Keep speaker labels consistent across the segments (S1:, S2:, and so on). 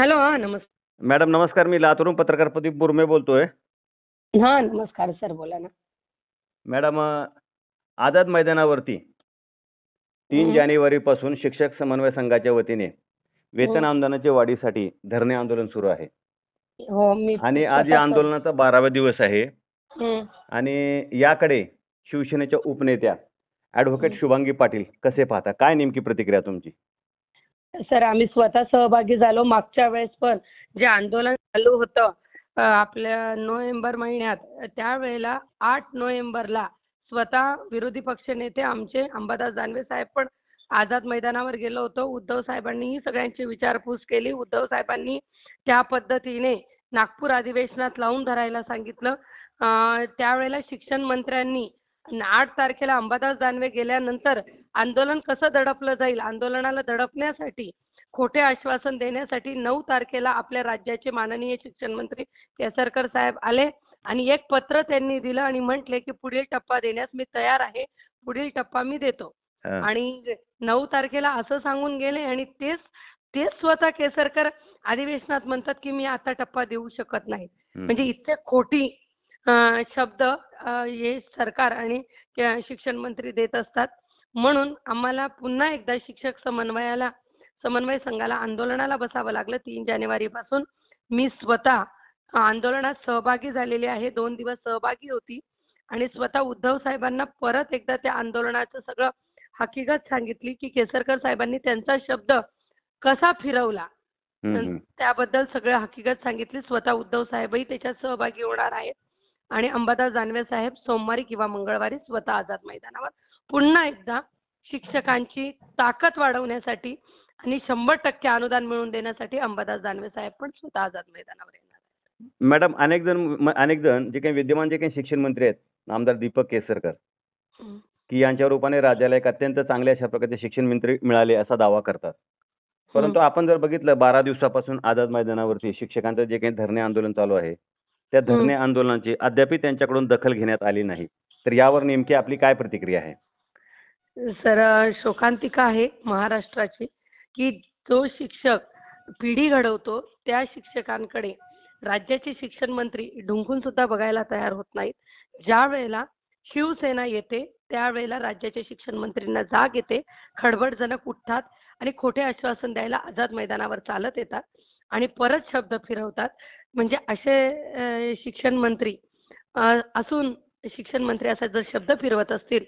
S1: Hello हां नमस्कार
S2: madam नमस्कार मी लातूरून पत्रकार प्रदीप बुरमे बोलतोय
S1: हां नमस्कार सर बोला ना
S2: मॅडम अ, आझाद मैदानावरती तीन
S1: हं.
S2: जानेवारीपासून शिक्षक समन्वय संघाच्या वतीने वेतन
S1: हं.
S2: आंदोलनाच्या वाढीसाठी धरणे आंदोलन सुरू आहे
S1: हो मी
S2: आणि आज या आंदोलनाचा बारावा दिवस आहे. आणि याकडे शिवसेनेच्या उपनेत्या ॲडव्होकेट
S1: हं.
S2: शुभांगी पाटील कसे पाहता काय नेमकी प्रतिक्रिया तुमची
S1: सर आम्ही स्वतः सहभागी झालो. मागच्या वेळेस पण जे आंदोलन चालू होतं आपल्या नोव्हेंबर महिन्यात त्यावेळेला आठ नोव्हेंबरला स्वतः विरोधी पक्षनेते आमचे अंबादास दानवे साहेब पण आझाद मैदानावर गेलो होतो. उद्धव साहेबांनीही सगळ्यांची विचारपूस केली. उद्धव साहेबांनी त्या पद्धतीने नागपूर अधिवेशनात लावून धरायला सांगितलं. त्यावेळेला शिक्षण मंत्र्यांनी आठ तारखेला अंबादास दानवे गेल्यानंतर आंदोलन कसं दडपलं जाईल आंदोलनाला दडपण्यासाठी खोटे आश्वासन देण्यासाठी नऊ तारखेला आपल्या राज्याचे माननीय शिक्षण मंत्री केसरकर साहेब आले आणि एक पत्र त्यांनी दिलं आणि म्हटले की पुढील टप्पा देण्यास मी तयार आहे पुढील टप्पा मी देतो. आणि नऊ तारखेला असं सांगून गेले आणि तेच तेच स्वतः केसरकर अधिवेशनात म्हणतात की मी आता टप्पा देऊ शकत नाही. म्हणजे इतके खोटी शब्द हे सरकार आणि शिक्षण मंत्री देत असतात म्हणून आम्हाला पुन्हा एकदा शिक्षक समन्वयाला समन्वय संघाला आंदोलनाला बसावं लागलं. तीन जानेवारीपासून मी स्वतः आंदोलनात सहभागी झालेली आहे. दोन दिवस सहभागी होती आणि स्वतः उद्धव साहेबांना परत एकदा त्या आंदोलनाचं सगळं हकीकत सांगितली की केसरकर साहेबांनी त्यांचा शब्द कसा फिरवला. त्याबद्दल सगळं हकीकत सांगितली. स्वतः उद्धव साहेबही त्याच्यात सहभागी होणार आहेत आणि अंबादास दानवे साहेब सोमवारी किंवा मंगळवारी स्वतः आझाद मैदानावर पुन्हा एकदा शिक्षकांची ताकद वाढवण्यासाठी आणि शंभर टक्के अनुदान मिळवून देण्यासाठी अंबादास दानवे साहेब पण स्वतः आझाद मैदानावर येणार.
S2: मॅडम अनेक जण अनेक जण जे काही विद्यमान जे काही शिक्षण मंत्री आहेत आमदार दीपक केसरकर. की यांच्या रूपाने राज्याला एक अत्यंत चांगल्या अशा प्रकारचे शिक्षण मंत्री मिळाले असा दावा करतात. परंतु आपण जर बघितलं बारा दिवसापासून आझाद मैदानावरती शिक्षकांचं जे काही धरणे आंदोलन चालू आहे त्या धरणे आंदोलनाची अद्यापही त्यांच्याकडून दखल घेण्यात आली नाही. तर यावर नेमकी आपली काय प्रतिक्रिया आहे?
S1: सर शोकांतिका आहे महाराष्ट्राची की जो शिक्षक पिढी घडवतो त्या शिक्षकांकडे राज्याचे शिक्षण मंत्री ढुंकून सुद्धा बघायला तयार होत नाहीत. ज्या वेळेला शिवसेना येते त्यावेळेला राज्याच्या शिक्षण मंत्रींना जाग येते खडबडजनक उठतात आणि खोटे आश्वासन द्यायला आझाद मैदानावर चालत येतात आणि परत शब्द फिरवतात. म्हणजे असे शिक्षण मंत्री असून शिक्षण मंत्री असा जर शब्द फिरवत असतील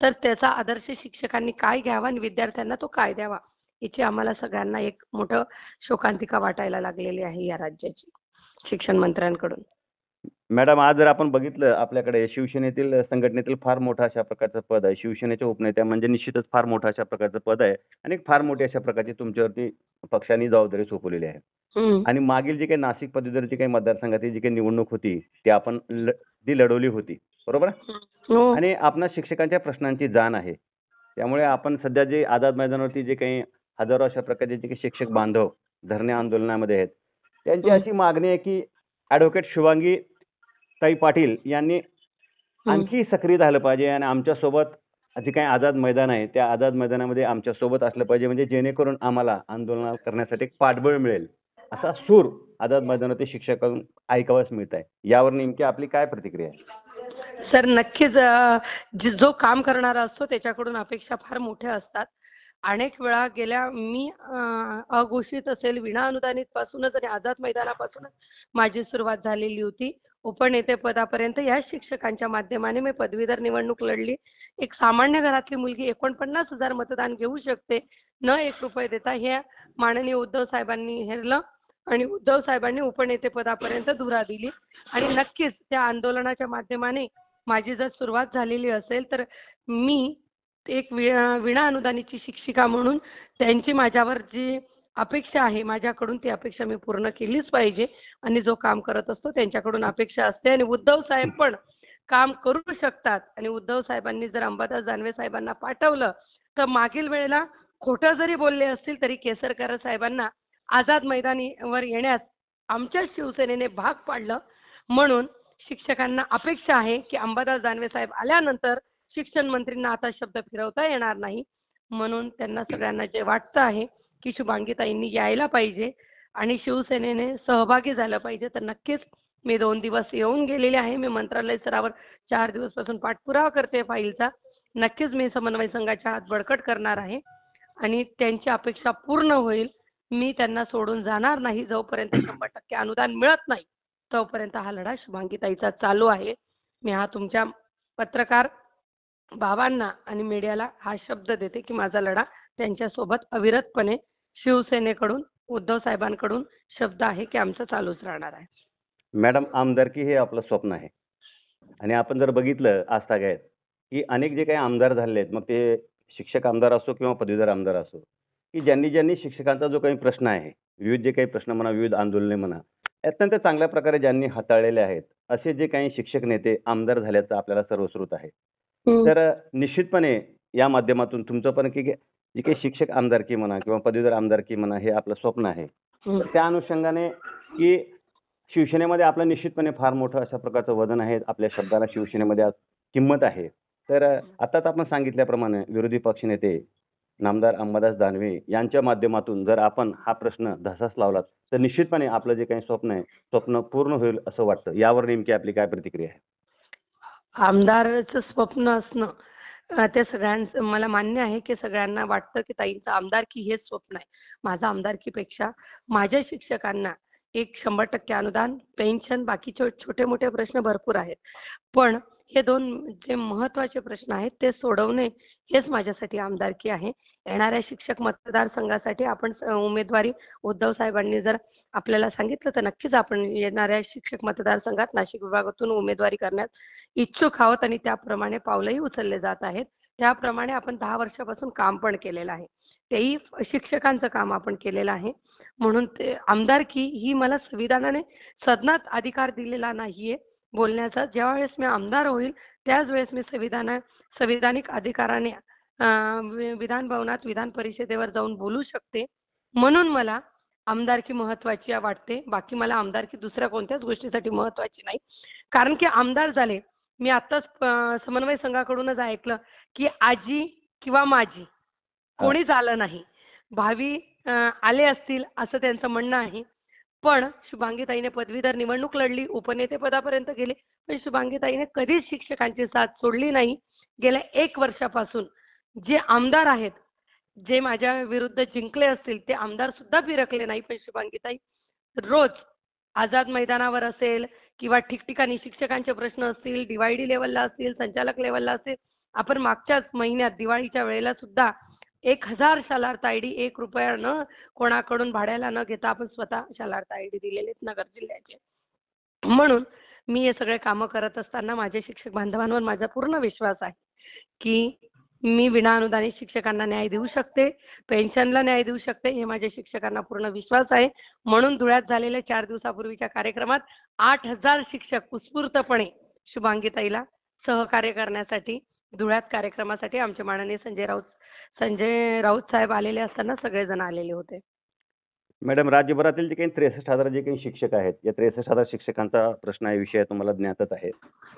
S1: तर त्याचा आदर्श शिक्षकांनी काय घ्यावा आणि विद्यार्थ्यांना तो काय द्यावा याची आम्हाला सगळ्यांना एक मोठं शोकांतिका वाटायला लागलेली आहे या राज्याची शिक्षण मंत्र्यांकडून.
S2: मॅडम आज जर आपण बघितलं आपल्याकडे शिवसेनेतील संघटनेतील फार मोठं अशा प्रकारचं पद आहे. शिवसेनेच्या उपनेत्या म्हणजे निश्चितच फार मोठं अशा प्रकारचं पद आहे आणि फार मोठी अशा प्रकारची तुमच्यावरती पक्षाने जबाबदारी सोपवलेली आहे. आणि मागील जी काही नाशिक पदवीधरची काही मतदारसंघाची जी काही निवडणूक होती ती आपण ती लढवली होती. बरोबर?
S1: हो.
S2: आणि आपणा शिक्षकांच्या प्रश्नांची जाण आहे. त्यामुळे आपण सध्या जे आझाद मैदानावरती जे काही हजारो अशा प्रकारचे जे काही शिक्षक बांधव धरणे आंदोलनामध्ये आहेत त्यांची. अशी मागणी आहे की ॲडव्होकेट शिवांगी ताई पाटील यांनी. आणखी सक्रिय झालं पाहिजे आणि आमच्यासोबत जे काही आझाद मैदान आहे त्या आझाद मैदानामध्ये आमच्यासोबत असलं पाहिजे म्हणजे जेणेकरून आम्हाला आंदोलन करण्यासाठी एक पाठबळ मिळेल. असा सूर आझाद मैदानातील शिक्षकांकडून ऐकावयास मिळत आहे यावर नेमकी आपली काय प्रतिक्रिया आहे?
S1: सर नक्कीच जी- काम करणारा असतो त्याच्याकडून अपेक्षा फार मोठ्या असतात. अनेक वेळा गेल्या मी अघोषित असेल विना अनुदानित पासूनच आणि आझाद मैदानापासूनच माझी सुरुवात झालेली होती. उपनेते पदापर्यंत या शिक्षकांच्या माध्यमाने मी पदवीधर निवडणूक लढली. एक सामान्य घरातली मुलगी एकोणपन्नास हजार मतदान घेऊ शकते. न एक रुपये देता हे माननीय उद्धव साहेबांनी हेरलं आणि उद्धव साहेबांनी उपनेते पदापर्यंत धुरा दिली. आणि नक्कीच त्या आंदोलनाच्या माध्यमाने माझी जर सुरुवात झालेली असेल तर मी एक वि विना अनुदानीची शिक्षिका म्हणून त्यांची माझ्यावर जी अपेक्षा आहे माझ्याकडून ती अपेक्षा मी पूर्ण केलीच पाहिजे. आणि जो काम करत असतो त्यांच्याकडून अपेक्षा असते आणि उद्धव साहेब पण काम करू शकतात. आणि उद्धव साहेबांनी जर अंबादास दानवे साहेबांना पाठवलं तर मागील वेळेला खोटं जरी बोलले असतील तरी केसरकर साहेबांना आझाद मैदानीवर येण्यास आमच्या शिवसेनेने भाग पाडलं. म्हणून शिक्षकांना अपेक्षा आहे की अंबादास दानवे साहेब आल्यानंतर शिक्षण मंत्रींना आता शब्द फिरवता येणार नाही. म्हणून त्यांना सगळ्यांना जे वाटतं आहे की शुभांगीताईंनी यायला पाहिजे आणि शिवसेनेने सहभागी झालं पाहिजे. तर नक्कीच मी दोन दिवस येऊन गेलेले आहे. मी मंत्रालय स्तरावर चार दिवसपासून पाठपुरावा करते फाईलचा. नक्कीच मी समन्वय संघाच्या हात बळकट करणार आहे आणि त्यांची अपेक्षा पूर्ण होईल. मी त्यांना सोडून जाणार नाही जोपर्यंत शंभर टक्के अनुदान मिळत नाही तोपर्यंत हा लढा शुभांगीताईचा चालू आहे. मी हा तुमच्या पत्रकार बाबांना आणि मीडियाला हा शब्द देते की माझा लढा त्यांच्यासोबत अविरतपणे शिवसेनेकडून उद्धव साहेबांकडून शब्द आहे की आमचा चालूच राहणार आहे.
S2: मॅडम आमदारकी हे आपलं स्वप्न आहे. आणि आपण जर बघितलं आजतागायत की अनेक जे काही आमदार झालेले आहेत मग ते शिक्षक आमदार असो किंवा पदवीधर आमदार असो की ज्यांनी ज्यांनी शिक्षकांचा जो काही प्रश्न आहे विविध जे काही प्रश्न म्हणा विविध आंदोलने म्हणा अत्यंत चांगल्या प्रकारे ज्यांनी हाताळलेले आहेत असे जे काही शिक्षक नेते आमदार झाल्याचं आपल्याला सर्वश्रुत आहे. तर निश्चितपणे या माध्यमातून तुमचं पण की जे काही शिक्षक आमदारकी म्हणा किंवा पदवीधर आमदारकी म्हणा हे आपलं स्वप्न आहे. तर त्या अनुषंगाने की शिवसेनेमध्ये आपलं निश्चितपणे फार मोठं अशा प्रकारचं वजन आहे आपल्या शब्दाला शिवसेनेमध्ये आज किंमत आहे. तर आताच आपण सांगितल्याप्रमाणे विरोधी पक्षनेते नामदार अंबादास दानवे यांच्या माध्यमातून जर आपण हा प्रश्न धसास लावलात तर निश्चितपणे आपलं जे काही स्वप्न आहे स्वप्न पूर्ण होईल असं वाटतं. यावर नेमकी आपली काय प्रतिक्रिया आहे?
S1: आमदाराचं स्वप्न असणं त्या सगळ्यांचं मला मान्य आहे की सगळ्यांना वाटतं की ताईंचं आमदारकी हेच स्वप्न आहे. माझं आमदारकीपेक्षा माझ्या शिक्षकांना एक शंभर टक्के अनुदान पेन्शन बाकीचे छोटे मोठे प्रश्न भरपूर आहेत. पण हे दोन जे महत्त्वाचे प्रश्न आहेत ते सोडवणे हेच माझ्यासाठी आमदारकी आहे. येणाऱ्या शिक्षक मतदारसंघासाठी आपण उमेदवारी उद्धव साहेबांनी जर आपल्याला सांगितलं तर नक्कीच आपण येणाऱ्या शिक्षक मतदारसंघात नाशिक विभागातून उमेदवारी करण्यास इच्छुक आहोत आणि त्याप्रमाणे पावलंही उचलले जात आहेत. त्याप्रमाणे आपण दहा वर्षापासून काम पण केलेलं आहे. तेही शिक्षकांचं काम आपण केलेलं आहे. म्हणून ते आमदारकी ही मला संविधानाने सदनात अधिकार दिलेला नाहीये बोलण्याचा. ज्या वेळेस मी आमदार होईल त्याच वेळेस मी संविधान संविधानिक अधिकाराने वि- विधान भवनात विधान परिषदेवर जाऊन बोलू शकते. म्हणून मला आमदारकी महत्वाची वाटते. बाकी मला आमदारकी दुसऱ्या कोणत्याच गोष्टीसाठी महत्वाची नाही. कारण की आमदार झाले. मी आत्ताच समन्वय संघाकडूनच ऐकलं की आजी किंवा माझी कोणीच आलं नाही. भावी आले असतील असं त्यांचं म्हणणं आहे. पण शुभांगीताईने पदवीधर निवडणूक लढली उपनेतेपदापर्यंत गेले. पण शुभांगीताईने कधीच शिक्षकांची साथ सोडली नाही. गेल्या एक वर्षापासून जे आमदार आहेत जे माझ्या विरुद्ध जिंकले असतील ते आमदार सुद्धा फिरकले नाही पण शुभांगीताई रोज आझाद मैदानावर असेल किंवा ठिकठिकाणी शिक्षकांचे प्रश्न असतील डीवायडी लेवलला असतील संचालक लेवलला असेल आपण मागच्याच महिन्यात दिवाळीच्या वेळेला सुद्धा एक हजार शालार्थ आय डी एक रुपया न कोणाकडून भाड्याला न घेता आपण स्वतः शालार्थ आय डी दिलेले आहेत नगर जिल्ह्याचे. म्हणून मी हे सगळे कामं करत असताना माझ्या शिक्षक बांधवांवर माझा पूर्ण विश्वास आहे की मी विनाअनुदानित शिक्षकांना न्याय देऊ शकते पेन्शनला न्याय देऊ शकते हे माझ्या शिक्षकांना पूर्ण विश्वास आहे. म्हणून धुळ्यात झालेल्या चार दिवसापूर्वीच्या कार्यक्रमात आठ हजार शिक्षक उत्स्फूर्तपणे शुभांगीताईला सहकार्य करण्यासाठी धुळ्यात कार्यक्रमासाठी आमचे माननीय संजय राऊत संजय राऊत साहेब आलेले असताना सगळेजण आलेले होते.
S2: मॅडम राज्यभरातील जे काही त्रेसष्ट हजार जे काही शिक्षक आहेत या त्रेसष्ट हजार शिक्षकांचा प्रश्न आहे विषय तुम्हाला ज्ञातच आहे.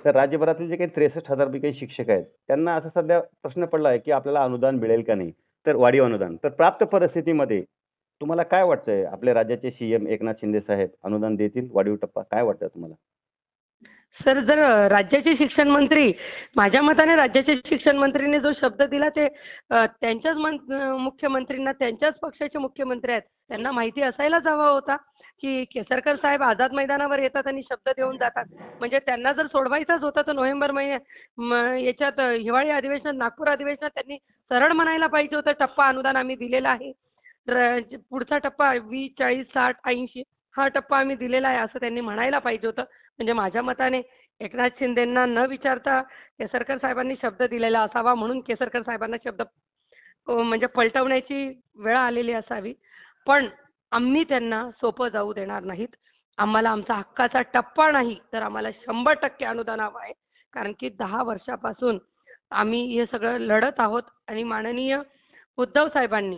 S2: तर राज्यभरातील जे काही त्रेसष्ट हजार जे काही शिक्षक आहेत त्यांना असा सध्या प्रश्न पडला आहे की आपल्याला अनुदान मिळेल का नाही? तर वाढीव अनुदान. तर प्राप्त परिस्थितीमध्ये तुम्हाला काय वाटतंय? आपल्या राज्याचे सीएम एकनाथ शिंदे साहेब अनुदान देतील? वाढीव टप्पा काय वाटतं तुम्हाला?
S1: सर जर राज्याचे शिक्षण मंत्री माझ्या मताने राज्याचे शिक्षण मंत्रीने जो शब्द दिला ते त्यांच्याच मं मुख्यमंत्रींना त्यांच्याच पक्षाचे मुख्यमंत्री आहेत त्यांना माहिती असायलाच हवा होता की केसरकर साहेब आझाद मैदानावर येतात आणि शब्द देऊन जातात. म्हणजे त्यांना जर सोडवायचाच होता तर नोव्हेंबर महिन्यात म- याच्यात हिवाळी अधिवेशनात नागपूर अधिवेशनात त्यांनी सरळ म्हणायला पाहिजे होतं टप्पा अनुदान आम्ही दिलेलं आहे. र- पुढचा टप्पा वीस चाळीस साठ ऐंशी. हा टप्पा आम्ही दिलेला आहे असं त्यांनी म्हणायला पाहिजे होतं. म्हणजे माझ्या मताने एकनाथ शिंदेंना न विचारता केसरकर साहेबांनी शब्द दिलेला असावा म्हणून केसरकर साहेबांना शब्द म्हणजे पलटवण्याची वेळ आलेली असावी. पण आम्ही त्यांना सोपं जाऊ देणार नाहीत. आम्हाला आमचा हक्काचा टप्पा नाही तर आम्हाला शंभर टक्के अनुदान हवं आहे. कारण की दहा वर्षापासून आम्ही हे सगळं लढत आहोत आणि माननीय उद्धव साहेबांनी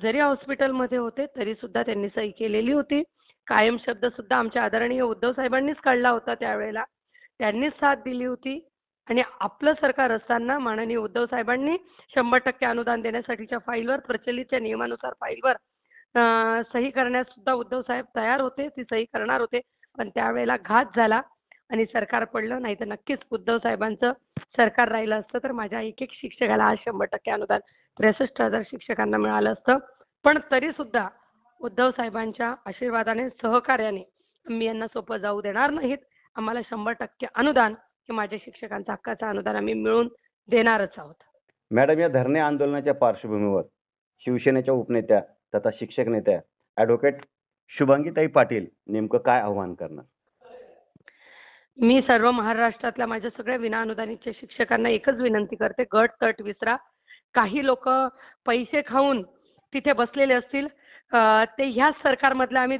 S1: जरी हॉस्पिटलमध्ये होते तरी सुद्धा त्यांनी सही केलेली होती. कायम शब्द सुद्धा आमच्या आदरणीय उद्धव साहेबांनीच काढला होता त्यावेळेला. त्यांनीच साथ दिली होती. आणि आपलं सरकार असताना माननीय उद्धव साहेबांनी शंभर टक्के अनुदान देण्यासाठीच्या फाईलवर प्रचलितच्या नियमानुसार फाईलवर सही करण्यास सुद्धा उद्धव साहेब तयार होते. ती सही करणार होते. पण त्यावेळेला घात झाला आणि सरकार पडलं. नाही तर नक्कीच उद्धव साहेबांचं सरकार राहिलं असतं. तर माझ्या एक एक शिक्षकाला आज शंभर टक्के अनुदान त्रेसष्ट हजार शिक्षकांना मिळालं असतं. पण तरी सुद्धा उद्धव साहेबांच्या आशीर्वादाने सहकार्याने मी यांना सोपं जाऊ देणार नाहीत. आम्हाला शंभर टक्के अनुदान हे माझ्या शिक्षकांचं हक्काचं अनुदान आम्ही मिळवून देणारच आहोत.
S2: मॅडम या धरणे आंदोलनाच्या पार्श्वभूमीवर शिवसेनेच्या उपनेत्या तथा शिक्षक नेत्या ॲडव्होकेट शुभांगीताई पाटील नेमकं काय आव्हान करणार?
S1: मी सर्व महाराष्ट्रातल्या माझ्या सगळ्या विनाअनुदानित शिक्षकांना एकच विनंती करते गट तट विसरा. काही लोक पैसे खाऊन तिथे बसलेले असतील ते ह्या सरकारमधले आम्ही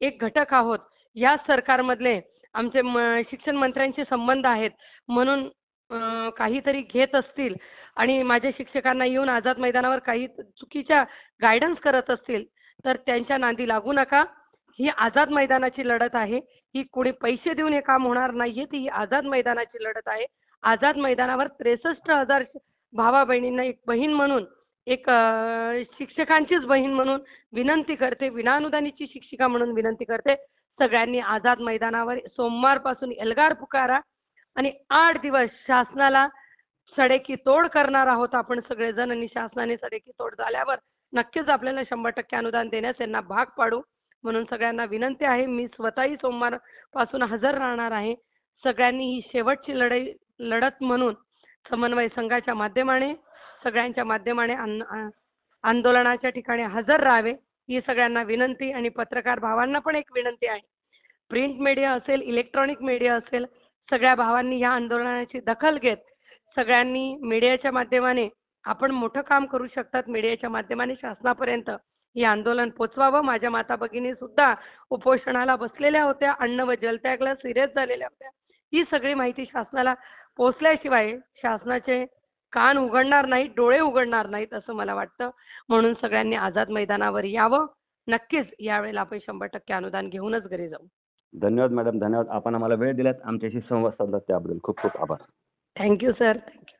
S1: एक घटक आहोत. या सरकारमधले आमचे म- शिक्षण मंत्र्यांशी संबंध आहेत. म्हणून काहीतरी घेत असतील आणि माझ्या शिक्षकांना येऊन आझाद मैदानावर काही चुकीच्या गायडन्स करत असतील तर त्यांच्या नांदी लागू नका. ही आझाद मैदानाची लढत आहे. ही कोणी पैसे देऊन हे काम होणार नाहीये. ती आझाद मैदानाची लढत आहे. आझाद मैदानावर त्रेसष्ट हजार भावा बहिणींना एक बहीण म्हणून एक शिक्षकांचीच बहीण म्हणून विनंती करते विनाअनुदानीची शिक्षिका म्हणून विनंती करते सगळ्यांनी आझाद मैदानावर सोमवारपासून एल्गार पुकारा आणि आठ दिवस शासनाला सडेकी तोड करणार आहोत आपण सगळेजण आणि शासनाने सडेकी तोड झाल्यावर नक्कीच आपल्याला शंभर टक्के अनुदान देण्यास यांना भाग पाडू. म्हणून सगळ्यांना विनंती आहे मी स्वतःही सोमवारपासून हजर राहणार आहे. सगळ्यांनी ही शेवटची लढाई लढत म्हणून समन्वय संघाच्या माध्यमाने सगळ्यांच्या माध्यमाने आंदोलनाच्या ठिकाणी हजर राहावे ही सगळ्यांना विनंती आणि पत्रकार भावांना पण एक विनंती आहे. प्रिंट मीडिया असेल इलेक्ट्रॉनिक मीडिया असेल सगळ्या भावांनी या आंदोलनाची दखल घेत सगळ्यांनी मीडियाच्या माध्यमाने आपण मोठं काम करू शकतात. मीडियाच्या माध्यमाने शासनापर्यंत हे आंदोलन पोचवावं. माझ्या माता भगिनी सुद्धा उपोषणाला बसलेल्या होत्या अन्न व जलत्यागला सिरियस झालेल्या होत्या. ही सगळी माहिती शासनाला पोचल्याशिवाय शासनाचे कान उघडणार नाहीत डोळे उघडणार नाहीत असं मला वाटतं. म्हणून सगळ्यांनी आझाद मैदानावर यावं. नक्कीच यावेळेला आपण शंभर टक्के अनुदान घेऊनच घरी जाऊ.
S2: धन्यवाद मॅडम धन्यवाद. आपण आम्हाला वेळ दिल्यात. आमच्याशी संवाद साधला त्याबद्दल खूप खूप आभार.
S1: Thank you sir thank you.